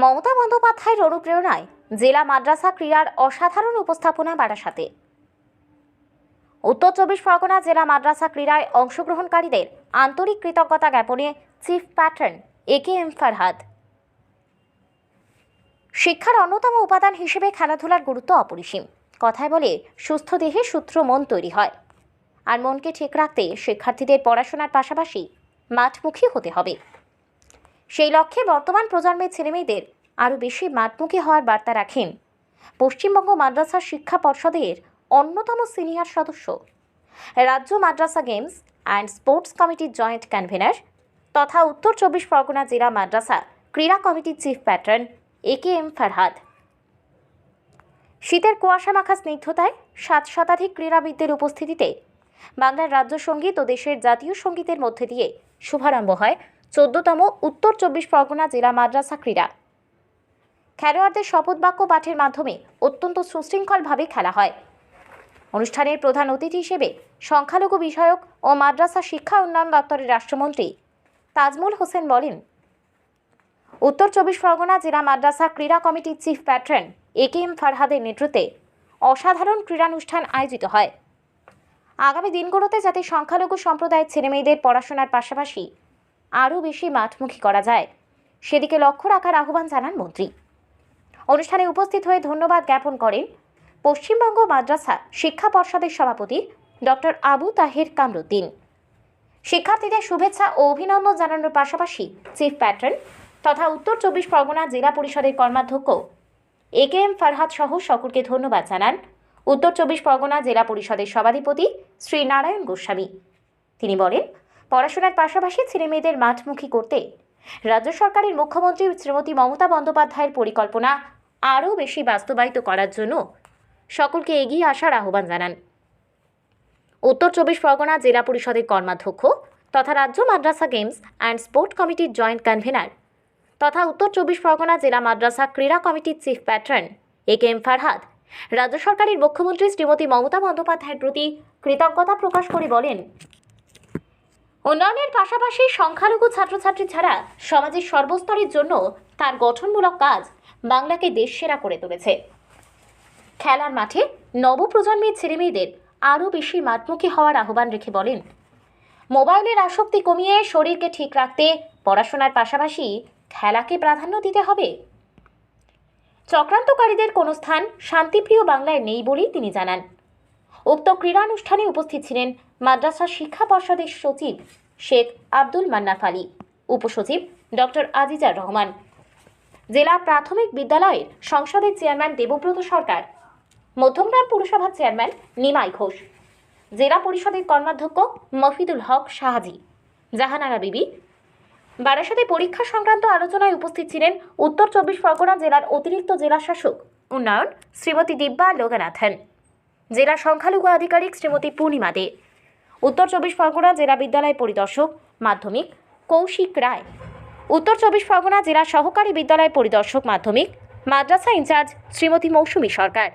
মমতা বন্দ্যোপাধ্যায়ের অনুপ্রেরণায় জেলা মাদ্রাসা ক্রীড়ার অসাধারণ উপস্থাপনা বারাসাতে। উত্তর চব্বিশ পরগনা জেলা মাদ্রাসা ক্রীড়ায় অংশগ্রহণকারীদের আন্তরিক কৃতজ্ঞতা জ্ঞাপনে chief patron A K M Farhad. শিক্ষার অন্যতম উপাদান হিসেবে খেলাধুলার গুরুত্ব অপরিসীম। কথায় বলে, সুস্থ দেহে সূত্র মন তৈরি হয়। আর মনকে ঠিক রাখতে শিক্ষার্থীদের পড়াশোনার পাশাপাশি মাঠমুখী হতে হবে। সেই লক্ষ্যে বর্তমান প্রজন্মের ছেলেমেয়েদের আরও বেশি মাঠমুখী হওয়ার বার্তা রাখেন। পশ্চিমবঙ্গ মাদ্রাসা শিক্ষা পর্ষদের অন্যতম সিনিয়র সদস্য। রাজ্য মাদ্রাসা গেমস অ্যান্ড স্পোর্টস কমিটির জয়েন্ট কনভেনার তথা উত্তর চব্বিশ পরগনা জেলা মাদ্রাসা ক্রীড়া কমিটির chief patron A K M Farhad. শীতের কুয়াশা মাখা স্নিগ্ধতায় সাত শতাধিক ক্রীড়াবিদদের উপস্থিতিতে বাংলার রাজ্য সংগীত ও দেশের জাতীয় সঙ্গীতের মধ্যে দিয়ে শুভারম্ভ হয় চোদ্দতম উত্তর চব্বিশ পরগনা জেলা মাদ্রাসা ক্রীড়া। খেলোয়াড়দের শপথ বাক্য পাঠের মাধ্যমে অত্যন্ত সুশৃঙ্খলভাবে খেলা হয়। অনুষ্ঠানের প্রধান অতিথি হিসেবে সংখ্যালঘু বিষয়ক ও মাদ্রাসা শিক্ষা উন্নয়ন দপ্তরের রাষ্ট্রমন্ত্রী তাজমুল হোসেন বলেন, উত্তর চব্বিশ পরগনা জেলা মাদ্রাসা ক্রীড়া কমিটির chief patron A K M ফারহাদের নেতৃত্বে অসাধারণ ক্রীড়ানুষ্ঠান আয়োজিত হয়। আগামী দিনগুলোতে যাতে সংখ্যালঘু সম্প্রদায়ের ছেলেমেয়েদের পড়াশোনার পাশাপাশি আরও বেশি মাঠমুখী করা যায়। সেদিকে লক্ষ্য রাখার আহ্বান জানান মন্ত্রী। অনুষ্ঠানে উপস্থিত হয়ে ধন্যবাদ জ্ঞাপন করেন পশ্চিমবঙ্গ মাদ্রাসা শিক্ষা পর্ষদের সভাপতি ডক্টর আবু তাহের কামরুদ্দিন। শিক্ষার্থীদের শুভেচ্ছা ও অভিনন্দন জানানোর পাশাপাশি চিফ প্যাটার্ন তথা উত্তর চব্বিশ পরগনা জেলা পরিষদের কর্মাধ্যক্ষ এ কে এম ফারহাদ সহ সকলকে ধন্যবাদ জানান উত্তর চব্বিশ পরগনা জেলা পরিষদের সভাধিপতি শ্রী নারায়ণ গোস্বামী। তিনি বলেন পড়াশোনার পাশাপাশি ছেলেমেয়েদের মাঠমুখী করতে রাজ্য সরকারের মুখ্যমন্ত্রী শ্রীমতী মমতা বন্দ্যোপাধ্যায়ের পরিকল্পনা আরও বেশি বাস্তবায়িত করার জন্য সকলকে এগিয়ে আসার আহ্বান জানান। উত্তর চব্বিশ পরগনা জেলা পরিষদের কর্মাধ্যক্ষ তথা রাজ্য মাদ্রাসা গেমস অ্যান্ড স্পোর্ট কমিটির জয়েন্ট কনভেনার তথা উত্তর চব্বিশ পরগনা জেলা মাদ্রাসা ক্রীড়া কমিটির chief patron A K M Farhad রাজ্য সরকারের মুখ্যমন্ত্রী শ্রীমতী মমতা বন্দ্যোপাধ্যায়ের প্রতি কৃতজ্ঞতা প্রকাশ করে বলেন উন্নয়নের পাশাপাশি সংখ্যালঘু ছাত্রছাত্রী ছাড়া সমাজের সর্বস্তরের জন্য তার গঠনমূলক কাজ বাংলাকে দেশসেরা করে তুলেছে। খেলার মাঠে নবপ্রজন্মের ছেলেমেয়েদের আরও বেশি মাতমুখী হওয়ার আহ্বান রেখে বলেন, মোবাইলের আসক্তি কমিয়ে শরীরকে ঠিক রাখতে পড়াশোনার পাশাপাশি খেলাকে প্রাধান্য দিতে হবে। চক্রান্তকারীদের কোনো স্থান শান্তিপ্রিয় বাংলায় নেই বলেই তিনি জানান। উক্ত ক্রীড়ানুষ্ঠানে উপস্থিত ছিলেন মাদ্রাসা শিক্ষা পর্ষদের সচিব শেখ আব্দুল মান্নাফ আলী, উপসচিব ডক্টর আজিজার রহমান, জেলা প্রাথমিক বিদ্যালয়ের সংসদের চেয়ারম্যান দেবব্রত সরকার, মধ্যমগ্রাম পুরসভার চেয়ারম্যান নিমাই ঘোষ, জেলা পরিষদের কর্মাধ্যক্ষ মফিদুল হক শাহাজি জাহানারা বিবি, বারাসাতে পরীক্ষা সংক্রান্ত আলোচনায় উপস্থিত ছিলেন উত্তর চব্বিশ পরগনা জেলার অতিরিক্ত জেলা শাসক উন্নয়ন শ্রীমতী দিব্যা লোগানাথন। জেলা সংখ্যালঘু আধিকারিক শ্রীমতী পূর্ণিমা দে। উত্তর চব্বিশ পরগনা জেলা বিদ্যালয় পরিদর্শক, মাধ্যমিক কৌশিক রায়। উত্তর চব্বিশ পরগনা জেলা সহকারী বিদ্যালয় পরিদর্শক, মাধ্যমিক মাদ্রাসা ইনচার্জ শ্রীমতী মৌসুমী সরকার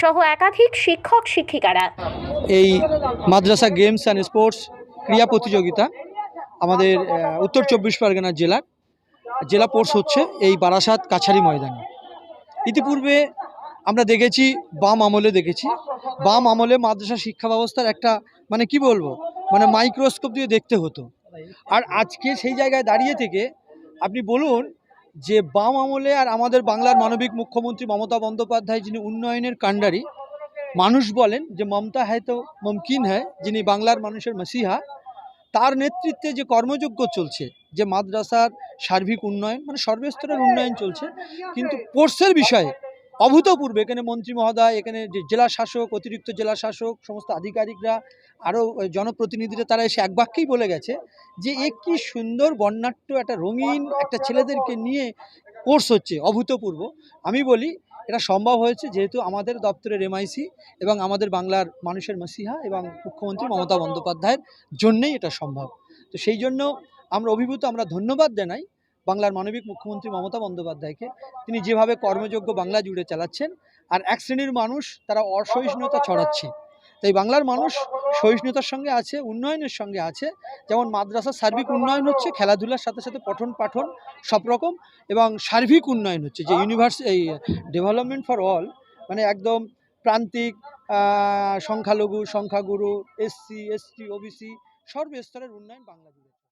সহ একাধিক শিক্ষক শিক্ষিকারা। এই মাদ্রাসা গেমস অ্যান্ড স্পোর্টস ক্রীড়া প্রতিযোগিতা আমাদের উত্তর চব্বিশ পরগনা জেলার জেলা পোর্স হচ্ছে এই বারাসাত কাছারি ময়দানে। ইতিপূর্বে আমরা দেখেছি, বাম আমলে দেখেছি বাম আমলে মাদ্রাসা শিক্ষা ব্যবস্থার একটা মানে কি বলব মানে মাইক্রোস্কোপ দিয়ে দেখতে হতো। আর আজকে সেই জায়গায় দাঁড়িয়ে থেকে আপনি বলুন যে বাম আমলে আর আমাদের বাংলার মানবিক মুখ্যমন্ত্রী মমতা বন্দ্যোপাধ্যায় যিনি উন্নয়নের কাণ্ডারি, মানুষ বলেন যে মমতা হ্যায় তো মুমকিন হ্যায়, যিনি বাংলার মানুষের মসিহা, তার নেতৃত্বে যে কর্মযজ্ঞ চলছে, যে মাদ্রাসার সার্বিক উন্নয়ন মানে সর্বস্তরের উন্নয়ন চলছে, কিন্তু কোর্সের বিষয়ে অভূতপূর্ব। এখানে মন্ত্রী মহোদয়, এখানে যে জেলা শাসক, অতিরিক্ত জেলা শাসক, সমস্ত আধিকারিকরা, আরও জনপ্রতিনিধিরা, তারা এসে এক বাক্যেই বলে গেছে যে, এ সুন্দর বর্ণাঢ্য একটা রঙিন একটা ছেলেদেরকে নিয়ে কোর্স হচ্ছে, অভূতপূর্ব। আমি বলি, এটা সম্ভব হয়েছে যেহেতু আমাদের দপ্তরের এমআইসি এবং আমাদের বাংলার মানুষের মসিহা এবং মুখ্যমন্ত্রী মমতা বন্দ্যোপাধ্যায়ের জন্যেই এটা সম্ভব। তো সেই জন্য আমরা অভিভূত, আমরা ধন্যবাদ জানাই। বাংলার মানবিক মুখ্যমন্ত্রী মমতা বন্দ্যোপাধ্যায়কে। তিনি যেভাবে কর্মযোগ্য বাংলা জুড়ে চালাচ্ছেন, আর এক শ্রেণির মানুষ তারা অসহিষ্ণুতা ছড়াচ্ছে। তাই বাংলার মানুষ সহিষ্ণুতার সঙ্গে আছে, উন্নয়নের সঙ্গে আছে। যেমন মাদ্রাসার সার্বিক উন্নয়ন হচ্ছে, খেলাধুলার সাথে সাথে পঠন পাঠন সব রকম, এবং সার্বিক উন্নয়ন হচ্ছে। যে ইউনিভার্স এই ডেভেলপমেন্ট ফর অল মানে একদম প্রান্তিক সংখ্যালঘু, সংখ্যাগুরু, এসসি, এসটি, ওবিসি সর্বস্তরের উন্নয়ন বাংলা জুড়ে।